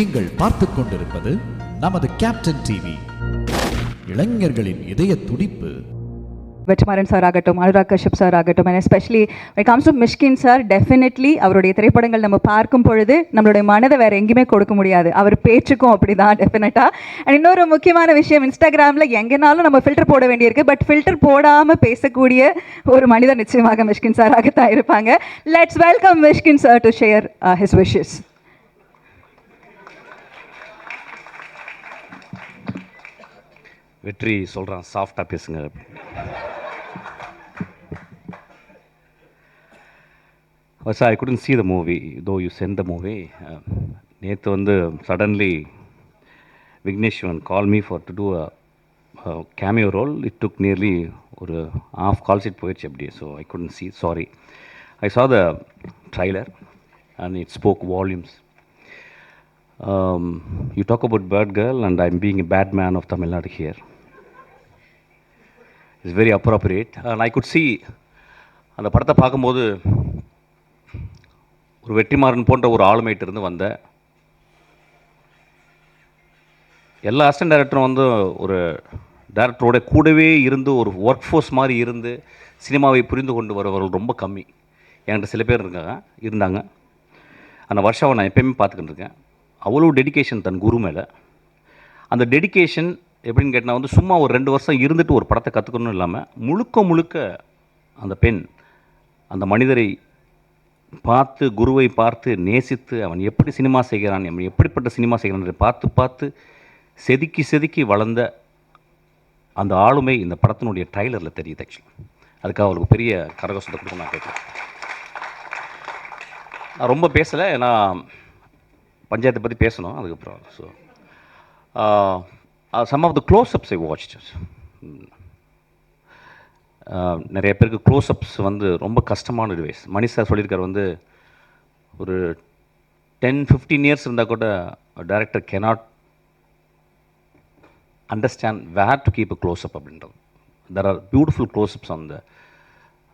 நீங்கள் பார்த்துக் கொண்டிருப்பது நமது கேப்டன் டிவி இளைஞர்களின் இதய துடிப்பு. வெற்றிமாறன் சார் ஆகட்டும் அனுராக் கஷ்யப் சார் ஆகட்டும் and especially I comes to Mysskin sir definitely அவருடைய திரைப்படங்கள் நம்ம பார்க்கும் பொழுது நம்மளுடைய மனதை வேற எங்கேயுமே கொடுக்க முடியாது. அவர் பேச்சுக்கும் அப்படிதான் டெஃபினட்டாக அண்ட் இன்னொரு முக்கியமான விஷயம் இன்ஸ்டாகிராமில் எங்கேனாலும் நம்ம ஃபில்டர் போட வேண்டியிருக்கு. பட் ஃபில்டர் போடாமல் பேசக்கூடிய ஒரு மனிதர் நிச்சயமாக மிஷ்கின் சாராகத்தான் இருப்பாங்க. Let's welcome Mysskin sir to share his wishes Vetri சொல்கிறான் சாஃப்டாக பேசுங்க sir I couldn't see the movie though you sent the movie நேற்று வந்து suddenly Vigneswaran call me for to do a cameo role it took nearly ஒரு half call sheet போயிடுச்சு அப்படி so I couldn't see sorry I saw the trailer and it spoke volumes um, you talk about Bird Girl, and I'm being a bad man of Tamil Nadu here. Is very appropriate. And I could see அந்த படத்தை பார்க்கும்போது ஒரு வெற்றிமாறன் போன்ற ஒரு ஆளுமையிட்ட இருந்து வந்த எல்லா assistant டேரக்டரும் வந்து ஒரு டேரக்டரோட கூடவே இருந்து ஒரு ஒர்க் ஃபோர்ஸ் மாதிரி இருந்து சினிமாவை புரிந்து கொண்டு வருபவர்கள் ரொம்ப கம்மி. என்கிட்ட சில பேர் இருக்காங்க இருந்தாங்க. அந்த வருஷாவை நான் எப்பயுமே பார்த்துக்கிட்டு இருக்கேன். அவ்வளோ டெடிகேஷன் தன் குரு மேலே. அந்த டெடிகேஷன் எப்படின்னு கேட்டால் வந்து சும்மா ஒரு ரெண்டு வருஷம் இருந்துட்டு ஒரு படத்தை கற்றுக்கணும் இல்லாமல் முழுக்க முழுக்க அந்த பெண் அந்த மனிதரை பார்த்து குருவை பார்த்து நேசித்து அவன் எப்படி சினிமா செய்கிறான் அவன் எப்படிப்பட்ட சினிமா செய்கிறான் பார்த்து பார்த்து செதுக்கி செதுக்கி வளர்ந்த அந்த ஆளுமை இந்த படத்தினுடைய ட்ரைலரில் தெரியுது ஆக்சுவலி அதுக்காக அவளுக்கு பெரிய கரகசத்தை கொடுக்க நான் கேட்குறேன். நான் ரொம்ப பேசலை ஏன்னா பஞ்சாயத்தை பற்றி பேசணும் அதுக்கப்புறம். So some of the close ups I watch நிறைய பேருக்கு க்ளோஸ்அப்ஸ் வந்து ரொம்ப கஷ்டமான டிவைஸ் மணி சார் வந்து ஒரு டென் ஃபிஃப்டீன் இயர்ஸ் இருந்தால் கூட director cannot understand where to keep a closeup அப்படின்றது. தெர் ஆர் பியூட்டிஃபுல் க்ளோஸ்அப்ஸ் அந்த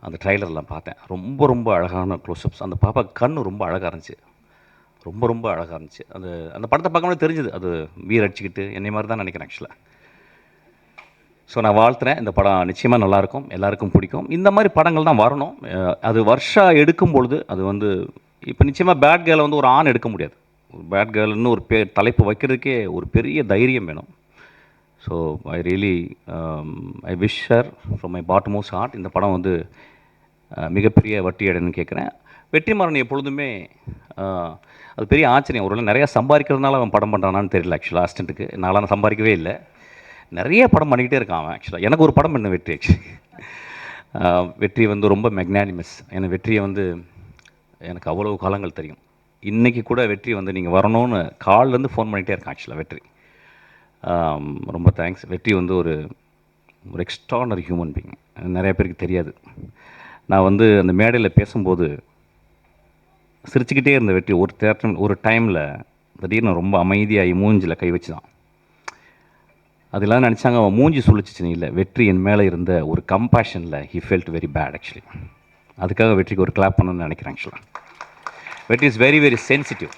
அந்த ட்ரைலர்லாம் பார்த்தேன். ரொம்ப ரொம்ப அழகான க்ளோஸ்அப்ஸ் அந்த பாப்பா கண் ரொம்ப அழகாக இருந்துச்சு. ரொம்ப ரொம்ப அழகாக இருந்துச்சு. அது அந்த படத்தை பார்க்கும்போது தெரிஞ்சுது. அது வீர் அடிச்சுக்கிட்டு என்னை மாதிரி தான் நினைக்கிறேன் ஆக்சுவலாக ஸோ நான் வாழ்த்துறேன். இந்த படம் நிச்சயமாக நல்லாயிருக்கும். எல்லாருக்கும் பிடிக்கும். இந்த மாதிரி படங்கள் தான் வரணும். அது வருஷா எடுக்கும் பொழுது அது வந்து இப்போ நிச்சயமாக பேட் கேர்ளை வந்து ஒரு ஆண் எடுக்க முடியாது. ஒரு பேட் கேர்ள்னு ஒரு பே தலைப்பு வைக்கிறதுக்கே ஒரு பெரிய தைரியம் வேணும். So I really I wish her from my bottommost heart இந்த படம் வந்து மிகப்பெரிய வட்டி அடைன்னு கேட்குறேன் வெற்றிமாறன் எப்பொழுதுமே அது பெரிய ஆச்சரியம். ஒரு நிறையா சம்பாதிக்கிறதுனால அவன் படம் பண்ணுறானான்னு தெரியல ஆக்சுவலாக அசிஸ்டண்ட்டுக்கு நான் சம்பாதிக்கவே இல்லை. நிறைய படம் பண்ணிக்கிட்டே இருக்கான் அவன் ஆக்சுவலாக எனக்கு ஒரு படம் பண்ண வெற்றி ஆக்சுவலி வெற்றி வந்து ரொம்ப மெக்னானிமஸ் எனக்கு வெற்றியை வந்து எனக்கு அவ்வளோ காலங்கள் தெரியும். இன்றைக்கி கூட வெற்றி வந்து நீங்கள் வரணும்னு கால்லேருந்து ஃபோன் பண்ணிகிட்டே இருக்கான் ஆக்சுவலாக வெற்றி. ரொம்ப தேங்க்ஸ் வெற்றி வந்து ஒரு ஒரு எக்ஸ்ட்ரானரி ஹியூமன் பீங் நிறைய பேருக்கு தெரியாது. நான் வந்து அந்த மேடையில் பேசும்போது சிரிச்சுக்கிட்டே இருந்த வெற்றி. ஒரு தேட்டர் ஒரு டைமில் திடீர்னு ரொம்ப அமைதியாகி மூஞ்சில் கை வச்சு தான் அதெல்லாம் நினச்சாங்க அவன் மூஞ்சி சொல்லிச்சிச்சு இல்லை வெற்றி என் மேலே இருந்த ஒரு கம்பேஷனில் he felt very bad actually அதுக்காக வெற்றிக்கு ஒரு கிளாப் பண்ணணும்னு நினைக்கிறேன் ஆக்சுவலாக Vetri is very very sensitive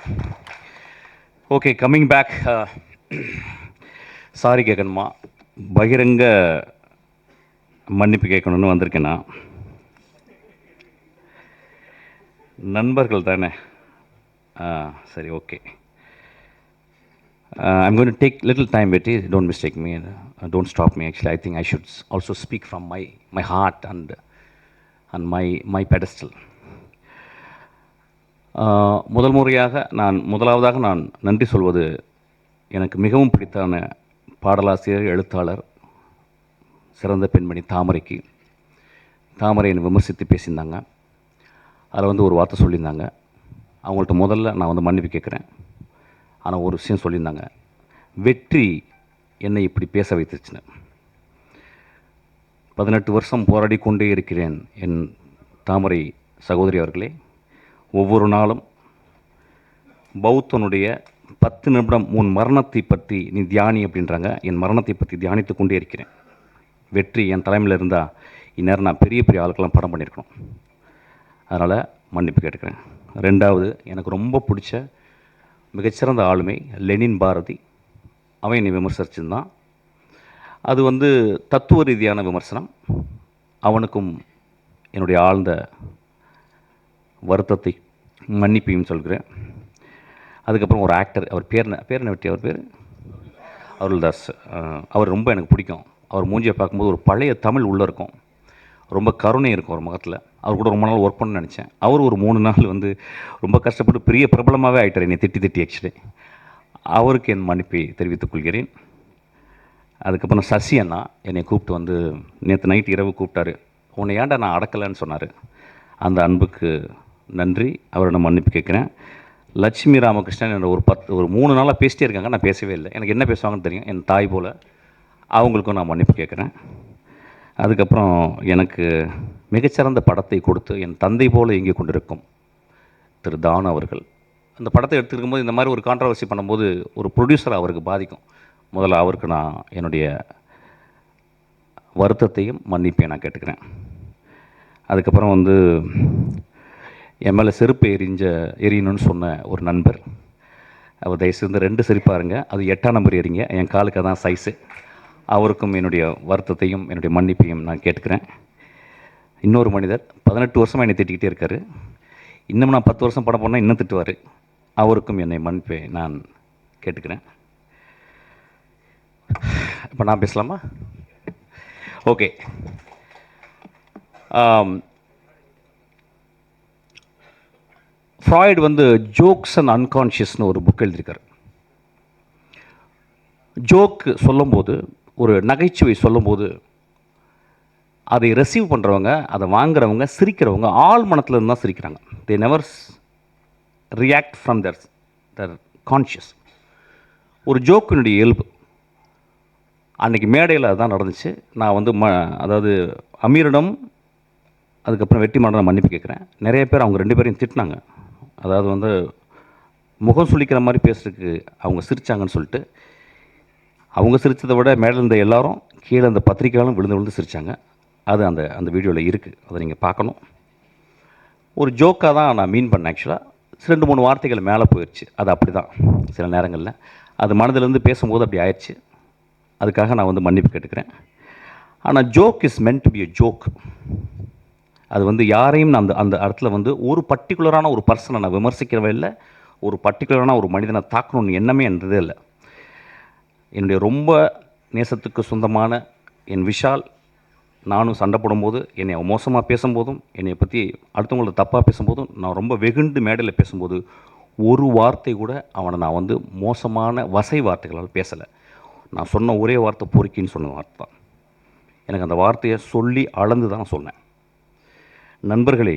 okay coming back sorry கேட்கணுமா பகிரங்க மன்னிப்பு கேட்கணும்னு வந்திருக்கேன் நான். நண்பர்கள் தானே? ஆ சரி okay. I'm going to take little time வெட்டி don't mistake me don't stop me actually I think I should also speak from my my heart and and my my pedestal முதல் முறையாக நான் முதலாவதாக நான் நன்றி சொல்வது எனக்கு மிகவும் பிடித்தான பாடலாசிரியர் எழுத்தாளர் சிறந்த பெண்மணி தாமரைக்கு. தாமரை என்னை விமர்சித்து பேசியிருந்தாங்க. அதில் வந்து ஒரு வார்த்தை சொல்லியிருந்தாங்க. அவங்கள்ட்ட முதல்ல நான் வந்து மன்னிப்பு கேட்குறேன். ஆனால் ஒரு விஷயம் சொல்லியிருந்தாங்க. வெற்றி என்னை இப்படி பேச வைத்துச்சுன்னு. பதினெட்டு வருஷம் போராடி கொண்டே இருக்கிறேன் என் தாமரை சகோதரி அவர்களே. ஒவ்வொரு நாளும் பௌத்தனுடைய பத்து நிமிடம் உன் மரணத்தை பற்றி நீ தியானி அப்படின்றாங்க. என் மரணத்தை பற்றி தியானித்து கொண்டே இருக்கிறேன். வெற்றி என் தலைமையில் இருந்தால் இந்நேரம் நான் பெரிய பெரிய ஆளுக்கெல்லாம் படம் பண்ணியிருக்கணும். அதனால் மன்னிப்பு கேட்டுக்கிறேன். ரெண்டாவது எனக்கு ரொம்ப பிடிச்ச மிகச்சிறந்த ஆளுமை லெனின் பாரதி. அவன் என்னை விமர்சிச்சிருந்தான். அது வந்து தத்துவ ரீதியான விமர்சனம். அவனுக்கும் என்னுடைய ஆழ்ந்த வருத்தத்தை மன்னிப்பையும் சொல்கிறேன். அதுக்கப்புறம் ஒரு ஆக்டர் அவர் பேர் பேர் என்ன வெட்டி அவர் பேர்? அருள்தாஸ். அவர் ரொம்ப எனக்கு பிடிக்கும். அவர் மூஞ்சியை பார்க்கும்போது ஒரு பழைய தமிழ் உள்ளே இருக்கும். ரொம்ப கருணை இருக்கும் ஒரு முகத்தில். அவர் கூட ரொம்ப நாள் ஒர்க் பண்ண நினச்சேன். அவர் ஒரு மூணு நாள் வந்து ரொம்ப கஷ்டப்பட்டு பெரிய பிரபலமாகவே ஆகிட்டார் என்னை திட்டி திட்டி ஆக்சுவலி அவருக்கு என் மன்னிப்பை தெரிவித்துக் கொள்கிறேன். அதுக்கப்புறம் சசி அண்ணா என்னை கூப்பிட்டு வந்து நேற்று நைட் இரவு கூப்பிட்டாரு. உன்னை ஏன்டா நான் அடக்கலைன்னு சொன்னார்? அந்த அன்புக்கு நன்றி. அவரை நான் மன்னிப்பு கேட்குறேன். லட்சுமி ராமகிருஷ்ணன் என்னோட ஒரு பத்து ஒரு மூணு நாளாக பேசிட்டே இருக்காங்க. நான் பேசவே இல்லை. எனக்கு என்ன பேசுவாங்கன்னு தெரியும். என் தாய் போல் அவங்களுக்கும் நான் மன்னிப்பு கேட்குறேன். அதுக்கப்புறம் எனக்கு மிகச்சிறந்த படத்தை கொடுத்து என் தந்தை போல இயங்கி கொண்டிருக்கும் திரு தானு அவர்கள். அந்த படத்தை எடுத்துருக்கும் போது இந்த மாதிரி ஒரு கான்ட்ரவர்சி பண்ணும்போது ஒரு ப்ரொடியூசர் அவருக்கு பாதிக்கும். முதல்ல அவருக்கு நான் என்னுடைய வருத்தத்தையும் மன்னிப்பையும் நான் கேட்டுக்கிறேன். அதுக்கப்புறம் வந்து என் மேலே செருப்பு எரிஞ்ச எரியணும்னு சொன்ன ஒரு நண்பர். அவர் தயவுசெய்து ரெண்டு செருப்பாருங்க. அது எட்டாம் நம்பர் எறிங்க என் காலுக்கு அதான் சைஸு அவருக்கும் என்னுடைய வருத்தத்தையும் என்னுடைய மன்னிப்பையும் நான் கேட்டுக்கிறேன். இன்னொரு மனிதர் பதினெட்டு வருஷமாக என்னை திட்டிக்கிட்டே இருக்கார். இன்னும் நான் பத்து வருஷம் படம் பண்ணால் இன்னும் திட்டுவார். அவருக்கும் என்னை மன்னிப்பை நான் கேட்டுக்கிறேன். இப்போ நான் பேசலாமா? ஓகே. ஃப்ராய்டு வந்து ஜோக்ஸ் அண்ட் அன்கான்ஷியஸ்னு ஒரு புக் எழுதியிருக்கார். ஜோக்கு சொல்லும்போது ஒரு நகைச்சுவை சொல்லும்போது அதை ரிசீவ் பண்ணுறவங்க அதை வாங்குறவங்க சிரிக்கிறவங்க ஆள் மனத்துல தான் சிரிக்கிறாங்க. They never react from their their conscious ஒரு ஜோக்கினுடைய இயல்பு. அன்றைக்கி மேடையில் அதுதான் நடந்துச்சு. நான் வந்து ம அதாவது அமீரிடம் அதுக்கப்புறம் வெற்றி நான் மன்னிப்பு கேட்குறேன். நிறைய பேர் அவங்க ரெண்டு பேரையும் திட்டினாங்க. அதாவது வந்து முகம் சுளிக்கிற மாதிரி பேசுறதுக்கு அவங்க சிரிச்சாங்கன்னு சொல்லிட்டு அவங்க சிரித்ததை விட மேலே இருந்த எல்லாரும் கீழே அந்த பத்திரிக்கையாலும் விழுந்து விழுந்து சிரித்தாங்க அது அந்த அந்த வீடியோவில் இருக்குது அதை நீங்கள் பார்க்கணும். ஒரு ஜோக்காக தான் நான் மீன் பண்ணேன் ஆக்சுவலாக ரெண்டு மூணு வார்த்தைகள் மேலே போயிடுச்சு அது அப்படி தான் சில நேரங்களில். அது மனதிலேருந்து பேசும்போது அப்படி ஆயிடுச்சு அதுக்காக நான் வந்து மன்னிப்பு கேட்டுக்கிறேன். ஆனால் joke is meant to be a joke அது வந்து யாரையும் நான் அந்த அந்த இடத்துல வந்து ஒரு பர்டிகுலரான ஒரு பர்சனை நான் விமர்சிக்கிறவே இல்லை. ஒரு பர்டிகுலரான ஒரு மனிதனை தாக்கணும்னு எண்ணமே என்றதே இல்லை. என்னுடைய ரொம்ப நேசத்துக்கு சொந்தமான என் விஷால் நானும் சண்டை போடும்போது என்னை அவன் மோசமாக பேசும்போதும் என்னை பற்றி அடுத்தவங்கள தப்பாக பேசும்போதும் நான் ரொம்ப வெகுண்டு மேடையில் பேசும்போது ஒரு வார்த்தை கூட அவனை நான் வந்து மோசமான வசை வார்த்தைகளால் பேசலை. நான் சொன்ன ஒரே வார்த்தை பொறுக்கின்னு சொன்ன வார்த்தை தான். எனக்கு அந்த வார்த்தையை சொல்லி அளந்து தான் சொன்னேன். நண்பர்களே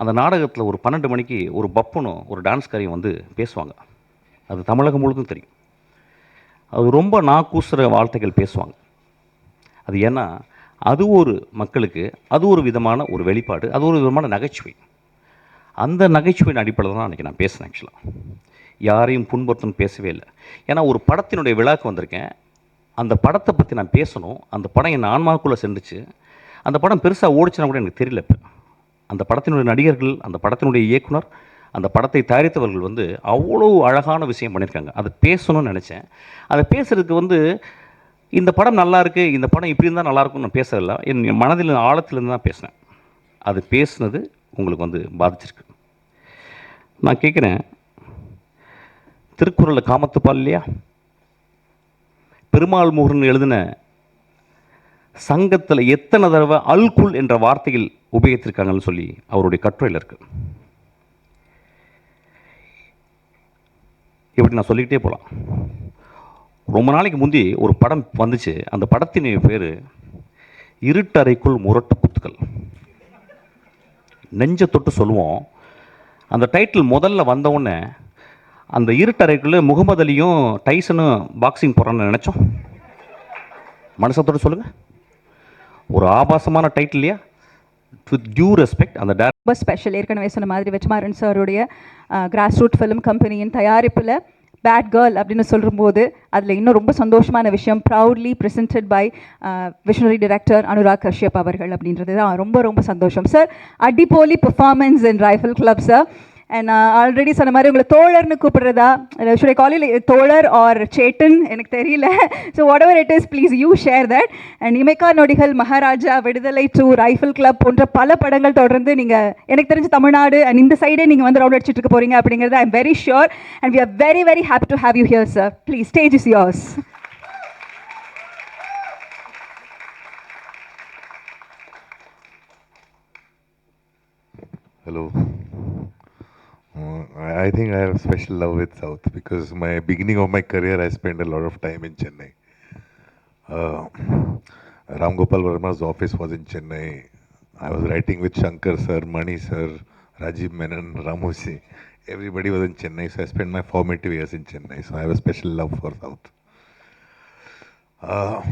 அந்த நாடகத்தில் ஒரு பன்னெண்டு மணிக்கு ஒரு பப்பனும் ஒரு டான்ஸ்காரியும் வந்து பேசுவாங்க. அது தமிழகம் முழுதும் தெரியும். அது ரொம்ப நாக்கூசுற வார்த்தைகள் பேசுவாங்க. அது ஏன்னா அது ஒரு மக்களுக்கு அது ஒரு விதமான ஒரு வெளிப்பாடு அது ஒரு விதமான நகைச்சுவை. அந்த நகைச்சுவையின் அடிப்படையில் தான் அன்றைக்கி நான் பேசினேன் ஆக்சுவலாக யாரையும் புண்படுத்தணும் பேசவே இல்லை. ஏன்னா ஒரு படத்தினுடைய விழாக்கு வந்திருக்கேன். அந்த படத்தை பற்றி நான் பேசணும். அந்த படம் என் ஆன்மாக்குள்ளே சென்றுச்சு. அந்த படம் பெருசாக ஓடிச்சுனா கூட எனக்கு தெரியல இப்போ. அந்த படத்தினுடைய நடிகர்கள் அந்த படத்தினுடைய இயக்குனர் அந்த படத்தை தயாரித்தவர்கள் வந்து அவ்வளோ அழகான விஷயம் பண்ணியிருக்காங்க. அதை பேசணும்னு நினச்சேன். அதை பேசுகிறதுக்கு வந்து இந்த படம் நல்லா இருக்குது இந்த படம் இப்படி இருந்தால் நல்லாயிருக்கும்னு நான் பேசல என் மனதில் ஆழத்துலேருந்து தான் பேசினேன். அது பேசுனது உங்களுக்கு வந்து பாதிச்சிருக்கு. நான் கேட்குறேன் திருக்குறளில் காமத்துப்பால் இல்லையா? பெருமாள் முருகன் எழுதின சங்கத்தில் எத்தனை தடவை அல்குல் என்ற வார்த்தையில் உபயோகித்திருக்காங்கன்னு சொல்லி அவருடைய கட்டுரையில் இருக்கு. இப்படி நான் சொல்லிக்கிட்டே போகலாம் ரொம்ப நாளைக்கு முந்தி ஒரு படம் வந்துச்சு. அந்த படத்தின் பேர் இருட்டறைக்குள் முரட்டு குத்துக்கள். நெஞ்ச தொட்டு சொல்லுவோம். அந்த டைட்டில் முதல்ல வந்தவுடனே அந்த இருட்டறைக்குள்ளே முகமது அலியும் டைசனும் பாக்ஸிங் போகிறான்னு நினச்சோம். மனசத்தோடு சொல்லுங்கள் ஒரு ஆபாசமான டைட்டில் இல்லையா? வித் டியூ ரெஸ்பெக்ட் அந்த டேரக்டர் ரொம்ப ஸ்பெஷல் ஏற்கனவே சொன்ன மாதிரி வெச்மாறன் சாருடைய கிராஸ் ரூட் ஃபிலிம் கம்பெனியின் தயாரிப்பில் பேட் கேர்ள் அப்படின்னு சொல்லும்போது அதில் இன்னும் ரொம்ப சந்தோஷமான விஷயம் proudly presented by visionary director Anurag Kashyap அவர்கள் அப்படின்றது தான் ரொம்ப ரொம்ப சந்தோஷம். Sir அடிப்போலி performance in rifle club sir and already uh, சொன்ன மாதிரி உங்களை தோழர்னு கூப்பிடுறதா? ஷுட் காலையில் uh, தோழர் ஆர் சேட்டன்? எனக்கு தெரியல. So whatever it is please you share that and Imaikkaa Nodigal Maharaja Viduthalai two rifle club போன்ற பல படங்கள் தொடர்ந்து நீங்கள் எனக்கு தெரிஞ்ச தமிழ்நாடு அண்ட் இந்த சைடே நீங்கள் வந்து ரவுண்ட் அடிச்சுட்டு இருக்க அப்படிங்கிறது I am very sure and we are very very happy to have you here sir please stage is yours Hello. Uh, I think I have special love with South because my beginning of my career I spent a lot of time in Chennai. Uh, Ram Gopal Verma's office was in Chennai. I was writing with Shankar sir, Mani sir, Rajiv Menon, Ramusi. Everybody was in Chennai, so I spent my formative years in Chennai. So I have a special love for South. Uh,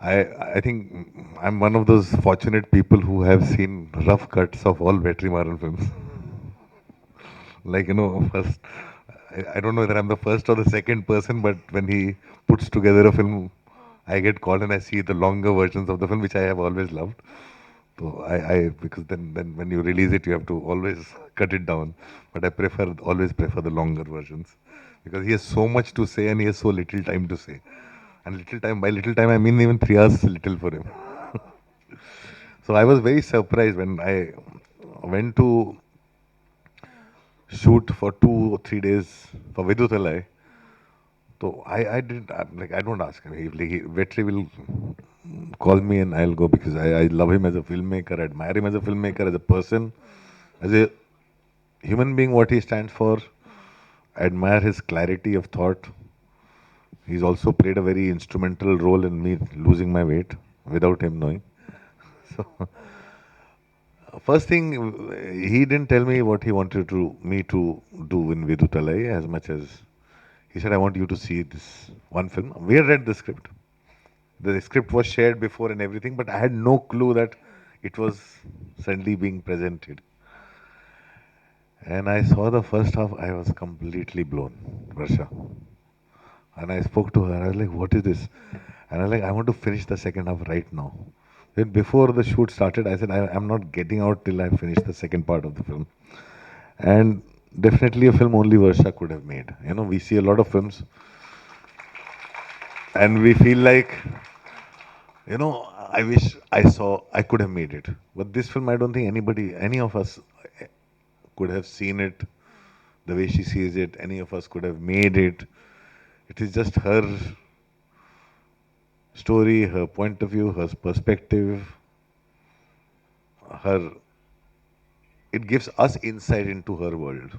I I think I'm one of those fortunate people who have seen rough cuts of all Vetrimaran films. like you know, first I, I don't know whether I'm the first or the second person, but when he puts together a film, I get called and I see the longer versions of the film, which I have always loved. So I, I because then then when you release it, you have to always cut it down. But I prefer always prefer the longer versions because he has so much to say and he has so little time to say. And little time by little time I mean even three hours little for him. so I was very surprised when I went to shoot for two or three days for Vidutalai. So I, I didn't I'm like I don't ask him. He, like, he, Vetri will call me and I'll go because I, I love him as a filmmaker, I admire him as a filmmaker, as a person, as a human being, what he stands for. I admire his clarity of thought. He's also played a very instrumental role in me losing my weight without him knowing. So, first thing, uh, he didn't tell me what he wanted to me to do in Vidutalai as much as he said, I want you to see this one film. We had read the script. The script was shared before and everything, but I had no clue that it was suddenly being presented. And I saw the first half, I was completely blown, Varsha. And I spoke to her, I was like, what is this? And I was like, I want to finish the second half right now. Then before the shoot started, I said, I, I'm not getting out till I finish the second part of the film. And definitely a film only Varsha could have made. You know, we see a lot of films and we feel like, you know, I wish I saw, I could have made it. But this film, I don't think anybody, any of us eh, could have seen it the way she sees it. Any of us could have made it. It is just her story, her point of view, her perspective, her. It gives us insight into her world.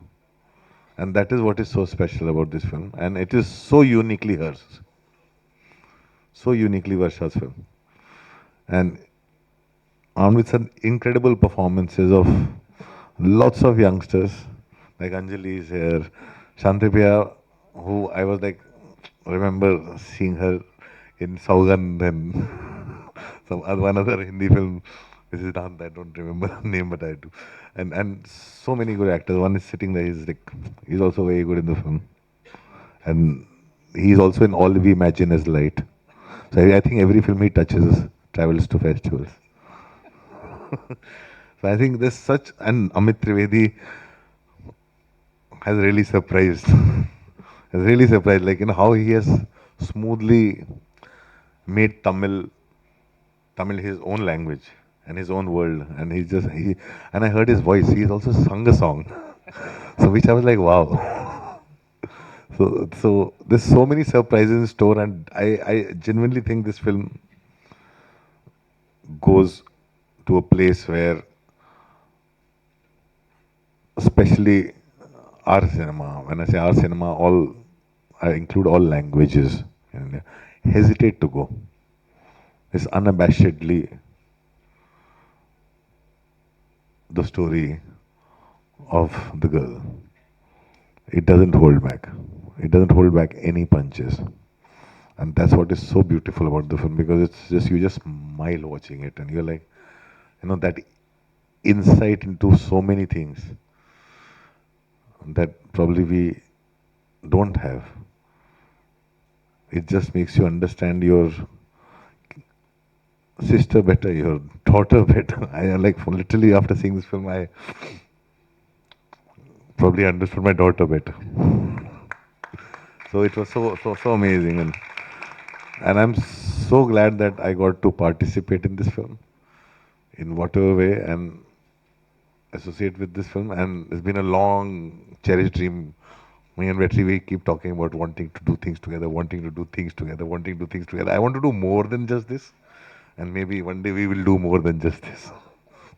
And that is what is so special about this film. And it is so uniquely hers. So uniquely Varsha's film. And on with some incredible performances of lots of youngsters, like Anjali is here, Shantipriya, who I was like, remember seeing her in Saugan and some other, one other Hindi film. This is not, I don't remember the name, but I do. And and so many good actors. One is sitting there, he's like, he's also very good in the film. And he's also in All We Imagine as Light. So I, I think every film he touches travels to festivals. so I think there's such, and Amit Trivedi has really surprised. has really surprised, like, you know, how he has smoothly made Tamil, Tamil his own language and his own world. And he just, he, and I heard his voice. He's also sung a song. so which I was like, wow. So, so there's so many surprises in store, and I, I genuinely think this film goes to a place where, especially our cinema, when I say our cinema, all I include all languages, hesitate to go. It's unabashedly the story of the girl. It doesn't hold back. It doesn't hold back any punches. And that's what is so beautiful about the film because it's just, you just smile watching it and you're like, you know, that insight into so many things that probably we don't have. It just makes you understand your sister better, your daughter better. I like literally after seeing this film, I probably understood my daughter better. so it was so so so amazing, and and I'm so glad that I got to participate in this film, in whatever way, and associate with this film. And it's been a long cherished dream me and Vetri, we keep talking about wanting to do things together, wanting to do things together, wanting to do things together. I want to do more than just this, and maybe one day we will do more than just this.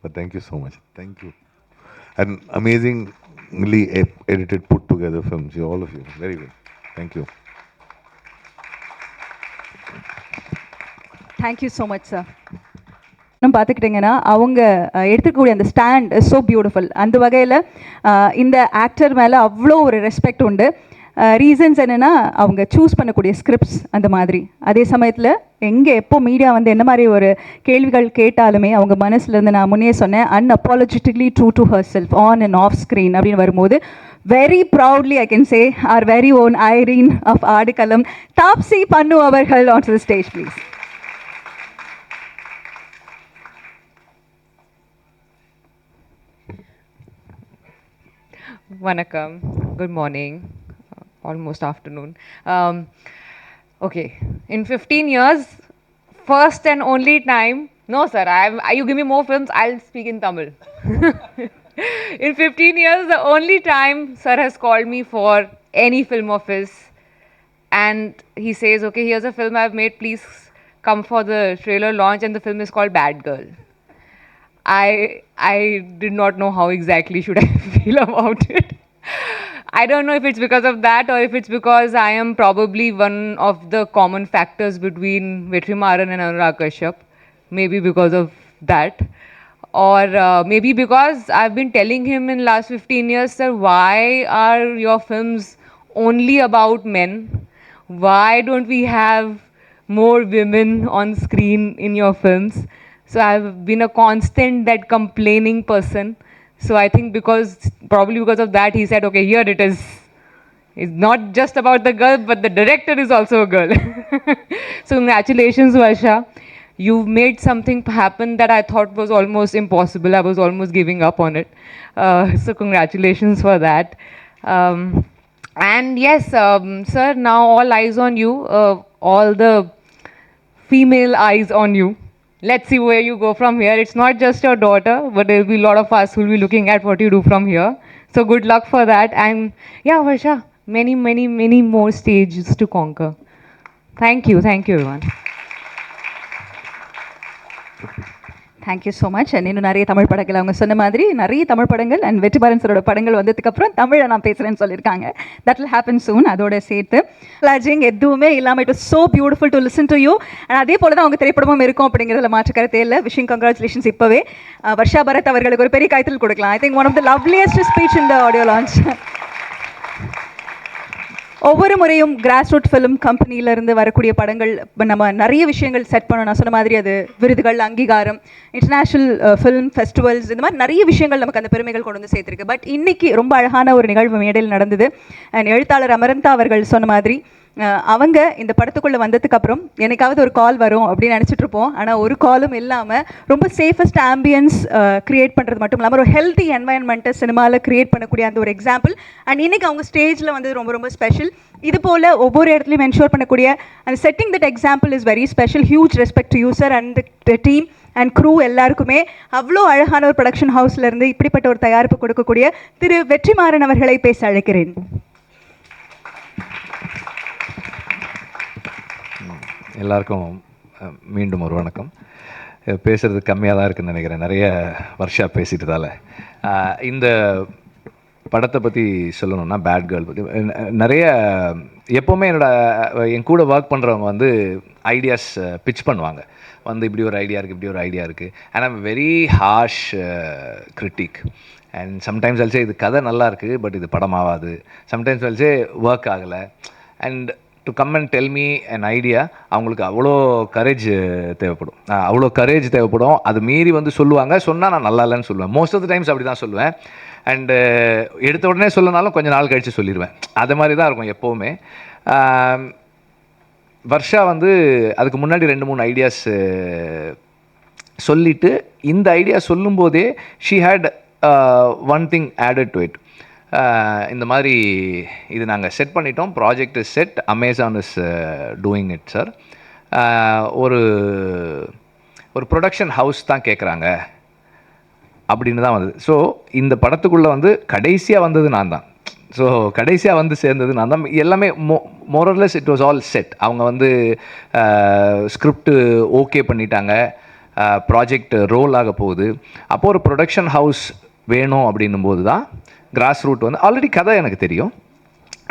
But thank you so much. Thank you. and amazingly edited, put together films, all of you. Very good. Thank you. Thank you so much, sir. இன்னும் பார்த்துக்கிட்டிங்கன்னா அவங்க எடுத்துக்கக்கூடிய அந்த stand so beautiful அந்த வகையில் இந்த actor மேலே அவ்வளோ ஒரு ரெஸ்பெக்ட் உண்டு. ரீசன்ஸ் என்னென்னா அவங்க சூஸ் பண்ணக்கூடிய ஸ்கிரிப்ட்ஸ் அந்த மாதிரி. அதே சமயத்தில் எங்கே எப்போ மீடியா வந்து என்ன மாதிரி ஒரு கேள்விகள் கேட்டாலுமே அவங்க மனசுலேருந்து நான் முன்னே சொன்னேன் unapologetically true to herself on and off screen அப்படின்னு வரும்போது very proudly I can say our very own Irene of Aadukalam Taapsee Pannu அவர்கள் on to stage please Vanakkam. Good morning. Almost afternoon. Um, okay. In 15 years, first and only time. No, sir. I'm. you give me more films, I'll speak in Tamil. in 15 years, the only time sir has called me for any film of his, and he says, "Okay, here's a film I've made. Please come for the trailer launch." And the film is called Bad Girl. I I did not know how exactly should I feel about it. I don't know if it's because of that or if it's because I am probably one of the common factors between Vetrimaran and Anurag Kashyap. Maybe because of that. Or uh, maybe because I've been telling him in last 15 years, sir, why are your films only about men? Why don't we have more women on screen in your films? So I've been a constant that complaining person. So I think because probably because of that, he said, okay, here it is. It's not just about the girl, but the director is also a girl. so congratulations, Varsha. You've made something happen that I thought was almost impossible. I was almost giving up on it. Uh, so congratulations for that. Um, and yes, um, sir, now all eyes on you. Uh, all the female eyes on you. Let's see where you go from here. It's not just your daughter, but there'll be a lot of us who'll be looking at what you do from here. So good luck for that. And yeah, Varsha, many, many, many more stages to conquer. Thank you. Thank you, everyone. Thank you so much and இன்னும் நிறைய தமிழ் படங்கள் அவங்க சொன்ன மாதிரி நிறைய தமிழ் படங்கள் and வெற்றிபாரன் சரோட படங்கள் வந்ததுக்கப்புறம் தமிழை நான் பேசுகிறேன்னு சொல்லியிருக்காங்க. தட் வில் ஹேப்பன் சூன் அதோட சேர்த்து லாஜிங் எதுவுமே இல்லாமல் it so beautiful to listen to you and அதே போல தான் அவங்க திரைப்படமும் இருக்கும் அப்படிங்கிறதுல மாற்று கருத்தே இல்லை. விஷிங் கங்க்ராச்சுலேஷன்ஸ் இப்போவே. வர்ஷா uh, பரத் அவர்களுக்கு ஒரு பெரிய காய்ச்சல் கொடுக்கலாம். I think one of the loveliest speech இந்த ஆடியோ லான்ச் ஒவ்வொரு முறையும் கிராஸ் ரூட் ஃபிலிம் கம்பெனியிலேருந்து வரக்கூடிய படங்கள் இப்போ நம்ம நிறைய விஷயங்கள் செட் பண்ணோம் நான் சொன்ன மாதிரி அது விருதுகள் அங்கீகாரம் இன்டர்நேஷ்னல் ஃபிலிம் ஃபெஸ்டிவல்ஸ் இந்த மாதிரி நிறைய விஷயங்கள் நமக்கு அந்த பெருமைகள் கொண்டு வந்து சேர்த்துருக்கு. பட் இன்றைக்கி ரொம்ப அழகான ஒரு நிகழ்வு மேடையில் நடந்தது. அண்ட் எழுத்தாளர் அமரந்தா அவர்கள் சொன்ன மாதிரி அவங்க இந்த படத்துக்குள்ளே வந்ததுக்கு அப்புறம் என்னைக்காவது ஒரு கால் வரும் அப்படின்னு நினச்சிட்டு இருப்போம். ஆனால் ஒரு காலும் இல்லாமல் ரொம்ப சேஃபஸ்ட் ஆம்பியன்ஸ் கிரியேட் பண்ணுறது மட்டும் இல்லாமல் ஒரு ஹெல்த்தி என்வாயன்மெண்ட்டை சினிமாவில் கிரியேட் பண்ணக்கூடிய அந்த ஒரு எக்ஸாம்பிள் அண்ட் இன்னைக்கு அவங்க ஸ்டேஜில் வந்து ரொம்ப ரொம்ப ஸ்பெஷல் இது போல் ஒவ்வொரு இடத்துலையும் என்ஷோர் பண்ணக்கூடிய அந்த setting that example is very special huge respect to and the team and crew எல்லாருக்குமே. அவ்வளோ அழகான ஒரு ப்ரொடக்ஷன் ஹவுஸ்லேருந்து இப்படிப்பட்ட ஒரு தயாரிப்பு கொடுக்கக்கூடிய திரு வெற்றிமாறன் அவர்களை பேச அழைக்கிறேன். எல்லாருக்கும் மீண்டும் ஒரு வணக்கம். பேசுகிறது கம்மியாக தான் இருக்குன்னு நினைக்கிறேன். நிறைய வருஷா பேசிட்டதால். இந்த படத்தை பற்றி சொல்லணும்னா பேட் கேர்ள் பற்றி நிறைய எப்போவுமே என்னோட என் கூட ஒர்க் பண்ணுறவங்க வந்து ஐடியாஸ் பிச் பண்ணுவாங்க. வந்து இப்படி ஒரு ஐடியா இருக்குது இப்படி ஒரு ஐடியா இருக்குது and I'm very harsh critic and sometimes also இது கதை நல்லா இருக்குது பட் இது படமாகாது. சம்டைம்ஸ் அல்சே ஒர்க் ஆகலை. And to come and tell me an idea அவங்களுக்கு அவ்வளோ கரேஜ் தேவைப்படும். அவ்வளோ கரேஜ் தேவைப்படும். அது மீறி வந்து சொல்லுவாங்க. சொன்னால் நான் நல்லா இல்லைன்னு சொல்லுவேன். மோஸ்ட் ஆஃப் த டைம்ஸ் அப்படி தான் சொல்லுவேன் அண்டு எடுத்த உடனே சொல்லனாலும் கொஞ்சம் நாள் கழித்து சொல்லிடுவேன் அது மாதிரி தான் இருக்கும் எப்போவுமே. வர்ஷா வந்து அதுக்கு முன்னாடி ரெண்டு மூணு ஐடியாஸ் சொல்லிவிட்டு இந்த ஐடியா சொல்லும்போதே she had one thing added to it இந்த மாதிரி இது நாங்கள் செட் பண்ணிட்டோம். Project is set Amazon is doing it sir ஒரு ஒரு ப்ரொடக்ஷன் ஹவுஸ் தான் கேட்குறாங்க அப்படின்னு தான் வந்தது. ஸோ இந்த படத்துக்குள்ளே வந்து கடைசியாக வந்தது நான் தான். ஸோ கடைசியாக வந்து சேர்ந்தது நான் தான். எல்லாமே மோ more or less it was all set அவங்க வந்து ஸ்கிரிப்டு ஓகே பண்ணிட்டாங்க. ப்ராஜெக்ட் ரோல் ஆக போகுது. அப்போது ஒரு ப்ரொடக்ஷன் ஹவுஸ் வேணும் அப்படின்னும் போது தான் கிராஸ் ரூட் வந்து ஆல்ரெடி கதை எனக்கு தெரியும்.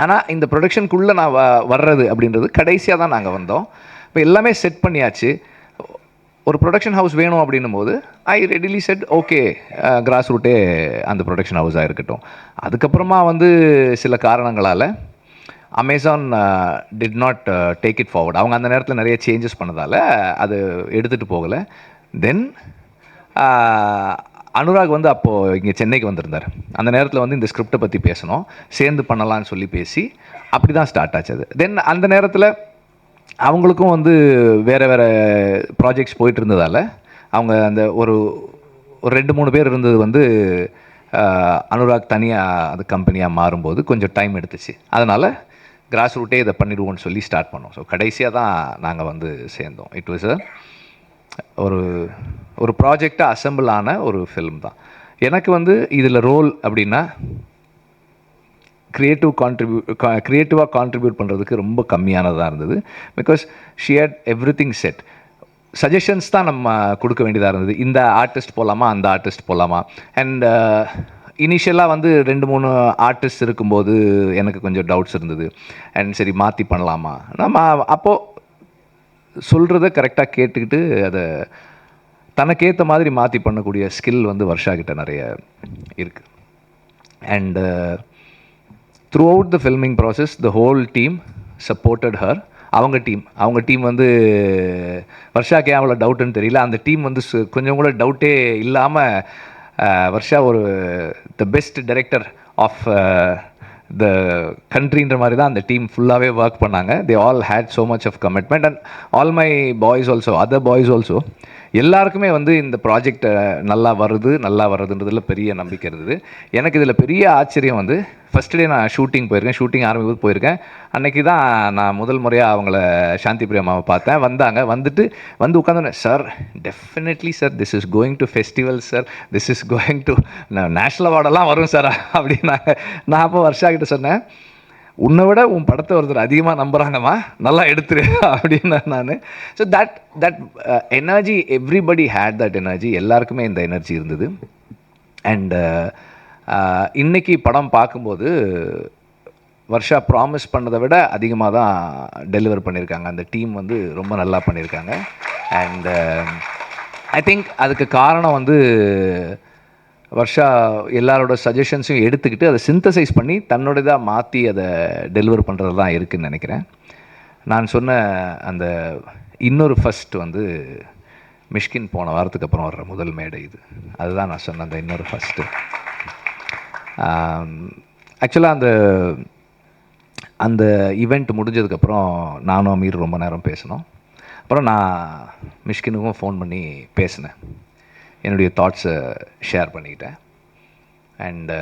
ஆனால் இந்த ப்ரொடக்ஷனுக்குள்ளே நான் வ வர்றது அப்படின்றது கடைசியாக தான் நாங்கள் வந்தோம். இப்போ எல்லாமே செட் பண்ணியாச்சு. ஒரு ப்ரொடக்ஷன் ஹவுஸ் வேணும் அப்படின்னும் போது I readily said okay cross ரூட்டே அந்த ப்ரொடக்ஷன் ஹவுஸாக இருக்கட்டும். அதுக்கப்புறமா வந்து சில காரணங்களால் Amazon did not take it forward அவங்க அந்த நேரத்தில் நிறைய சேஞ்சஸ் பண்ணதால் அது எடுத்துகிட்டு போகலை. தென் அனுராக் வந்து அப்போது இங்கே சென்னைக்கு வந்திருந்தார். அந்த நேரத்தில் வந்து இந்த ஸ்கிரிப்டை பற்றி பேசணும். சேர்ந்து பண்ணலான்னு சொல்லி பேசி அப்படி தான் ஸ்டார்ட் ஆச்சு அது தென் அந்த நேரத்தில் அவங்களுக்கும் வந்து வேறு வேறு ப்ராஜெக்ட்ஸ் போயிட்டு இருந்ததால் அவங்க அந்த ஒரு ஒரு ரெண்டு மூணு பேர் இருந்தது வந்து அனுராக் தனியாக அது கம்பெனியாக மாறும்போது கொஞ்சம் டைம் எடுத்துச்சு. அதனால் கிராஸ் ரூட்டே இதை பண்ணிடுவோம்னு சொல்லி ஸ்டார்ட் பண்ணோம். ஸோ கடைசியாக தான் நாங்கள் வந்து சேர்ந்தோம். இட் வாஸ் ஒரு ஒரு ப்ராஜெக்டாக அசெம்பிள் ஆன ஒரு ஃபிலிம் தான். எனக்கு வந்து இதில் ரோல் அப்படின்னா க்ரியேட்டிவ் கான்ட்ரிபியூ க்ரியேட்டிவாக கான்ட்ரிபியூட் பண்ணுறதுக்கு ரொம்ப கம்மியானதாக இருந்தது. Because she had everything set suggestions தான் நம்ம கொடுக்க வேண்டியதாக இருந்தது. இந்த ஆர்டிஸ்ட் போகலாமா அந்த ஆர்டிஸ்ட் போகலாமா அண்ட் இனிஷியலாக வந்து ரெண்டு மூணு ஆர்டிஸ்ட் இருக்கும்போது எனக்கு கொஞ்சம் டவுட்ஸ் இருந்தது. அண்ட் சரி மாற்றி பண்ணலாமா? நம்ம அப்போது சொல்கிறத கரெக்டாக கேட்டுக்கிட்டு அதை தனக்கேற்ற மாதிரி மாற்றி பண்ணக்கூடிய ஸ்கில் வந்து வர்ஷா கிட்ட நிறைய இருக்குது and throughout the filming process the whole team supported her அவங்க டீம் அவங்க டீம் வந்து வர்ஷாக்கே அவ்வளோ டவுட்டுன்னு தெரியல. அந்த டீம் வந்து சு- கொஞ்சம் கூட டவுட்டே இல்லாமல் வர்ஷா ஒரு the best director of the கண்ட்ரின்ற மாதிரி தான் அந்த டீம் ஃபுல்லாகவே ஒர்க் பண்ணாங்க. They all had so much of commitment and all my boys also other boys also எல்லாருக்குமே வந்து இந்த ப்ராஜெக்ட் நல்லா வருது நல்லா வருதுன்றதில் பெரிய நம்பிக்கை இருந்தது. எனக்கு இதில் பெரிய ஆச்சரியம் வந்து ஃபஸ்ட் டே நான் ஷூட்டிங் போயிருக்கேன் ஷூட்டிங் ஆரம்பிக்கும் போயிருக்கேன். அன்னைக்கு தான் நான் முதல் முறையாக அவங்கள சாந்தி பிரியமாவை பார்த்தேன். வந்தாங்க வந்துட்டு வந்து உட்காந்து sir definitely sir this is going to festival sir this is going to national அவார்டெல்லாம் வரும் சார் அப்படின்னாங்க. நான் அப்போ வருஷாக்கிட்ட கிட்ட சொன்னேன் உன்னை விட உன் படத்தை ஒருத்தர் அதிகமாக நம்புகிறாங்கம்மா நல்லா எடுத்துரு அப்படின்னு நான். So that that energy everybody had that energy எல்லாருக்குமே இந்த எனர்ஜி இருந்தது. அண்ட் uh, uh, இன்றைக்கி படம் பார்க்கும்போது வர்ஷா ப்ராமிஸ் பண்ணதை விட அதிகமாக தான் டெலிவர் பண்ணியிருக்காங்க அந்த டீம் வந்து ரொம்ப நல்லா பண்ணியிருக்காங்க அண்ட் ஐ um, திங்க் அதுக்கு காரணம் வந்து வர்ஷா எல்லாரோட சஜஷன்ஸையும் எடுத்துக்கிட்டு அதை சிந்தசைஸ் பண்ணி தன்னோடதாக மாற்றி அதை டெலிவர் பண்ணுறது தான் இருக்குதுன்னு நினைக்கிறேன். நான் சொன்ன அந்த இன்னொரு ஃபஸ்ட் வந்து மிஷ்கின் போன வாரத்துக்கு அப்புறம் வர்ற முதல் மேடை இது. அதுதான் நான் சொன்ன அந்த இன்னொரு ஃபஸ்ட்டு ஆக்சுவலாக அந்த அந்த ஈவெண்ட் முடிஞ்சதுக்கப்புறம் நானும் அமீர் ரொம்ப நேரம் பேசினோம். அப்புறம் நான் மிஷ்கினுக்கும் ஃபோன் பண்ணி பேசினேன். என்னுடைய தாட்ஸை ஷேர் பண்ணிக்கிட்டேன். அண்டு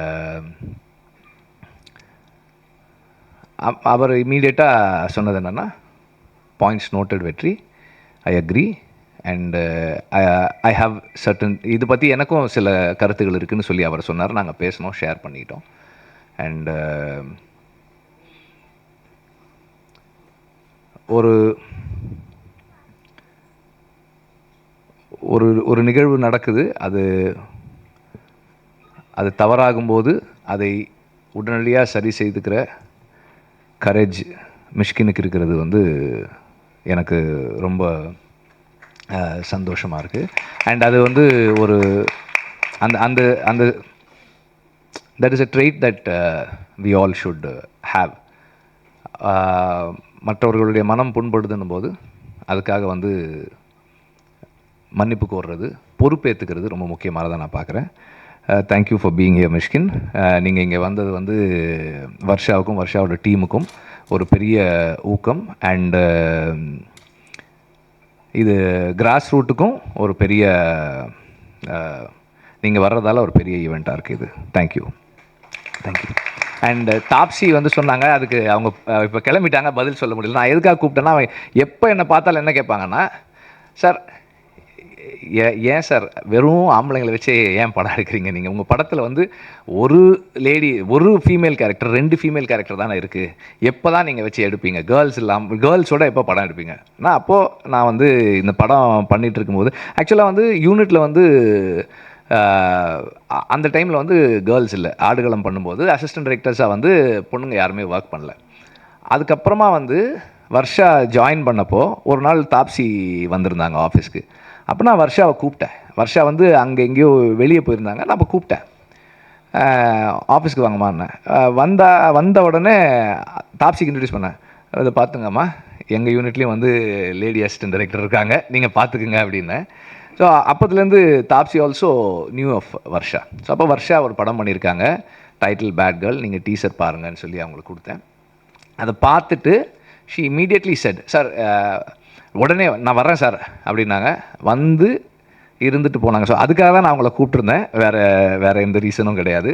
அவர் இமீடியட்டாக சொன்னது என்னென்னா points noted Vetri. I agree and I have certain இது பற்றி எனக்கும் சில கருத்துகள் இருக்குதுன்னு சொல்லி அவர் சொன்னார். நாங்கள் பேசினோம் ஷேர் பண்ணிக்கிட்டோம். அண்டு ஒரு ஒரு ஒரு நிகழ்வு நடக்குது. அது அது தவறாகும்போது அதை உடனடியாக சரி செய்துக்கிற கரேஜ் மிஷ்கினுக்கு இருக்கிறது வந்து எனக்கு ரொம்ப சந்தோஷமாக இருக்குது அண்ட் அது வந்து ஒரு அந்த அந்த அந்த that is a trait that we all should have மற்றவர்களுடைய மனம் புண்படுதுன்னும் போது அதுக்காக வந்து மன்னிப்பு கோர்றது பொறுப்பேற்றுக்கிறது ரொம்ப முக்கியமானதாக நான் பார்க்குறேன் thank you for being here Mysskin நீங்கள் இங்கே வந்தது வந்து வர்ஷாவுக்கும் வர்ஷாவோட டீமுக்கும் ஒரு பெரிய ஊக்கம். அண்டு இது கிராஸ் ரூட்டுக்கும் ஒரு பெரிய நீங்கள் வர்றதால ஒரு பெரிய ஈவெண்ட்டாக இருக்குது இது. தேங்க்யூ தேங்க்யூ அண்ட் டாப்ஸி வந்து சொன்னாங்க அதுக்கு அவங்க இப்போ கிளம்பிட்டாங்க பதில் சொல்ல முடியல. நான் எதுக்காக கூப்பிட்டேன்னா அவன் எப்போ என்னை பார்த்தாலும் என்ன கேட்பாங்கன்னா சார் ஏன் சார் வெறும் ஆம்பளைங்களை வச்சு ஏன் படம் எடுக்கிறீங்க நீங்கள் உங்கள் படத்தில் வந்து ஒரு லேடி ஒரு ஃபீமேல் கேரக்டர் ரெண்டு ஃபீமேல் கேரக்டர் தானே இருக்குது எப்போ தான் நீங்கள் வச்சு எடுப்பீங்க? கேர்ள்ஸ் இல்லாமல் கேர்ள்ஸோட எப்போ படம் எடுப்பீங்க? நான் அப்போது நான் வந்து இந்த படம் பண்ணிகிட்டு இருக்கும்போது ஆக்சுவலாக வந்து யூனிட்டில் வந்து அந்த டைமில் வந்து கேர்ள்ஸ் இல்லை. ஆடுகளம் பண்ணும்போது அசிஸ்டன்ட் டைரக்டர்ஸாக வந்து பொண்ணுங்க யாருமே ஒர்க் பண்ணல. அதுக்கப்புறமா வந்து வர்ஷா ஜாயின் பண்ணப்போ ஒரு நாள் தாப்சி வந்திருந்தாங்க ஆஃபீஸ்க்கு அப்போ நான் வர்ஷாவை கூப்பிட்டேன். வர்ஷா வந்து அங்கே எங்கேயோ வெளியே போயிருந்தாங்க. நான் அப்போ கூப்பிட்டேன். ஆஃபீஸ்க்கு வாங்கம்மான்னேன் வந்தா வந்த உடனே தாப்சிக்கு இன்ட்ரடியூஸ் பண்ணேன். அதை பார்த்துங்கம்மா எங்கள் யூனிட்லேயும் வந்து லேடி அசிஸ்டன்ட் டைரக்டர் இருக்காங்க. நீங்கள் பார்த்துக்குங்க அப்படின்னேன் so அப்போதுலேருந்து Taapsee also knew of Varsha. So அப்போ வர்ஷா ஒரு படம் பண்ணியிருக்காங்க. டைட்டில் பேட் கேர்ள் நீங்கள் டீசர் பாருங்கன்னு சொல்லி அவங்களுக்கு கொடுத்தேன். அதை பார்த்துட்டு ஷி இமீடியட்லி செட் சார் உடனே நான் வர்றேன் சார் அப்படின்னாங்க. வந்து இருந்துட்டு போனாங்க. ஸோ அதுக்காக தான் நான் அவங்கள கூப்பிட்டுருந்தேன். வேறு வேறு எந்த ரீசனும் கிடையாது.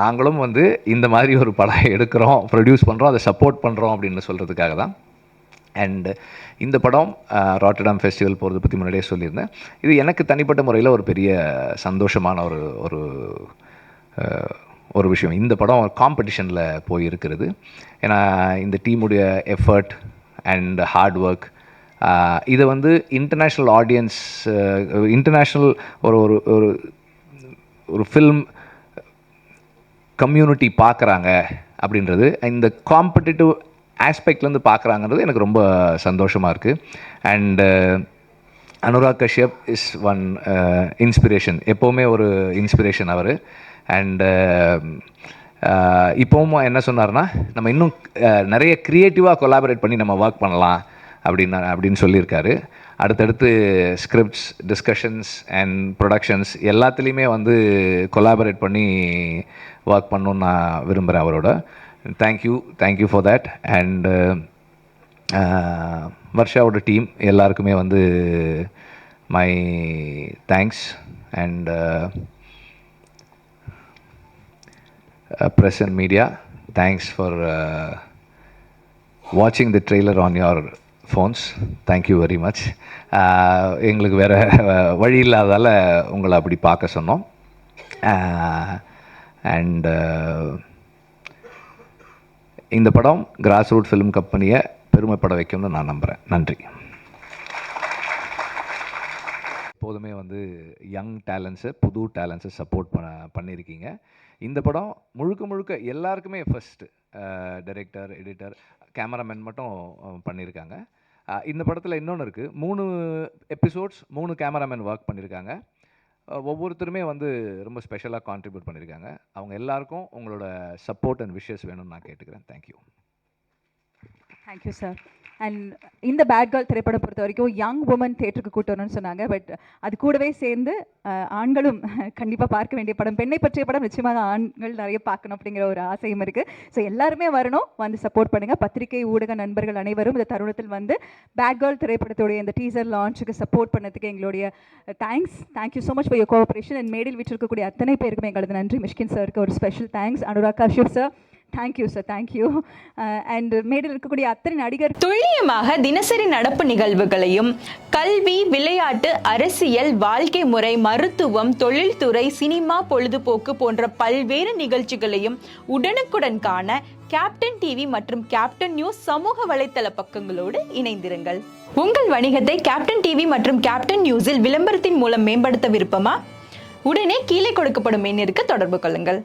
நாங்களும் வந்து இந்த மாதிரி ஒரு படம் எடுக்கிறோம் ப்ரொடியூஸ் பண்ணுறோம் அதை சப்போர்ட் பண்ணுறோம் அப்படின்னு சொல்கிறதுக்காக தான். அண்டு இந்த படம் ராட்டர்டாம் ஃபெஸ்டிவல் போகிறத பற்றி முன்னாடியே சொல்லியிருந்தேன். இது எனக்கு தனிப்பட்ட முறையில் ஒரு பெரிய சந்தோஷமான ஒரு ஒரு ஒரு விஷயம். இந்த படம் காம்படிஷனில் போய் இருக்கிறது ஏன்னா இந்த டீமுடைய எஃபர்ட் அண்ட் ஹார்ட் ஒர்க் இதை வந்து இன்டர்நேஷ்னல் ஆடியன்ஸ் இன்டர்நேஷ்னல் ஒரு ஒரு ஒரு ஒரு ஃபில்ம் கம்யூனிட்டி பார்க்குறாங்க அப்படின்றது. இந்த காம்படிட்டிவ் ஆஸ்பெக்ட்லேருந்து பார்க்குறாங்கன்றது எனக்கு ரொம்ப சந்தோஷமாக இருக்குது and Anurag Kashyap is one inspiration எப்போவுமே ஒரு இன்ஸ்பிரேஷன் அவர். அண்டு இப்போவும் என்ன சொன்னார்னா நம்ம இன்னும் நிறைய க்ரியேட்டிவாக கொலாபரேட் பண்ணி நம்ம ஒர்க் பண்ணலாம். அப்படின்னு அப்படின்னு சொல்லியிருக்காரு. அடுத்தடுத்து ஸ்கிரிப்ட்ஸ் டிஸ்கஷன்ஸ் அண்ட் ப்ரொடக்ஷன்ஸ் எல்லாத்துலேயுமே வந்து கொலாபரேட் பண்ணி ஒர்க் பண்ணணும்னு நான் விரும்புகிறேன் அவரோட. Thank you thank you for that and வர்ஷாவோட team எல்லாருக்குமே வந்து my thanks and press and media thanks for வாட்சிங் the trailer on your phones thank you very much எங்களுக்கு வேறு வழி இல்லாதால் உங்களை அப்படி பார்க்க சொன்னோம். Uh, அண்டு uh, இந்த படம் கிராஸ் ரூட் ஃபிலிம் கம்பெனியை பெருமைப்பட வைக்கும்னு நான் நம்புகிறேன் நன்றி. எப்போதுமே வந்து யங் டேலண்ட்ஸை புது டேலண்ட்ஸை சப்போர்ட் பண்ண பண்ணியிருக்கீங்க இந்த படம் முழுக்க முழுக்க எல்லாருக்குமே ஃபஸ்ட்டு டைரக்டர் எடிட்டர் கேமராமேன் மட்டும் uh, பண்ணியிருக்காங்க இந்த படத்தில் இன்னொன்று இருக்குது மூணு எபிசோட்ஸ் மூணு கேமராமேன் ஒர்க் பண்ணியிருக்காங்க ஒவ்வொருத்தருமே வந்து ரொம்ப ஸ்பெஷலாக கான்ட்ரிபியூட் பண்ணியிருக்காங்க அவங்க எல்லாருக்கும் உங்களோட சப்போர்ட் அண்ட் விஷஸ் வேணும்னு நான் கேட்டுக்கிறேன். Thank you thank you sir and இந்த பேட் கேர்ள் திரைப்படம் பொறுத்த வரைக்கும் யங் உமன் தேட்டருக்கு கூட்டு வரணும்னு சொன்னாங்க. பட் அது கூடவே சேர்ந்து ஆண்களும் கண்டிப்பாக பார்க்க வேண்டிய படம் பெண்ணை பற்றிய படம் நிச்சயமாக ஆண்கள் நிறைய பார்க்கணும் அப்படிங்கிற ஒரு ஆசையும் இருக்குது ஸோ எல்லாருமே வரணும். வந்து சப்போர்ட் பண்ணுங்கள் பத்திரிகை ஊடக நண்பர்கள் அனைவரும் இந்த தருணத்தில் வந்து பேட் கேர்ள் திரைப்படத்துடைய இந்த டீசர் லான்ச்சுக்கு சப்போர்ட் பண்ணதுக்கு எங்களுடைய thanks thank you so much for your cooperation and மேடில் விட்டிருக்கக்கூடிய அத்தனை பேருக்குமே எங்களது நன்றி. மிஷ்கின் சாருக்கு ஒரு special thanks Anurag Kashyap sir thank you sir thank you and மேடில் இருக்கக்கூடிய அத்தனை நடிகர் துல்லியமாக தினசரி நடப்பு நிகழ்வுகளையும் கல்வி விளையாட்டு அரசியல் வாழ்க்கை முறை மருத்துவம் தொழில்துறை சினிமா பொழுதுபோக்கு போன்ற பல்வேறு நிகழ்ச்சிகளையும் உடனுக்குடன் காண கேப்டன் டிவி மற்றும் கேப்டன் நியூஸ் சமூக வலைத்தள பக்கங்களோடு இணைந்திருங்கள். உங்கள் வணிகத்தை கேப்டன் டிவி மற்றும் கேப்டன் நியூஸில் விளம்பரத்தின் மூலம் மேம்படுத்த விருப்பமா? உடனே கீழே கொடுக்கப்படும் எண்ணிற்கு தொடர்பு கொள்ளுங்கள்.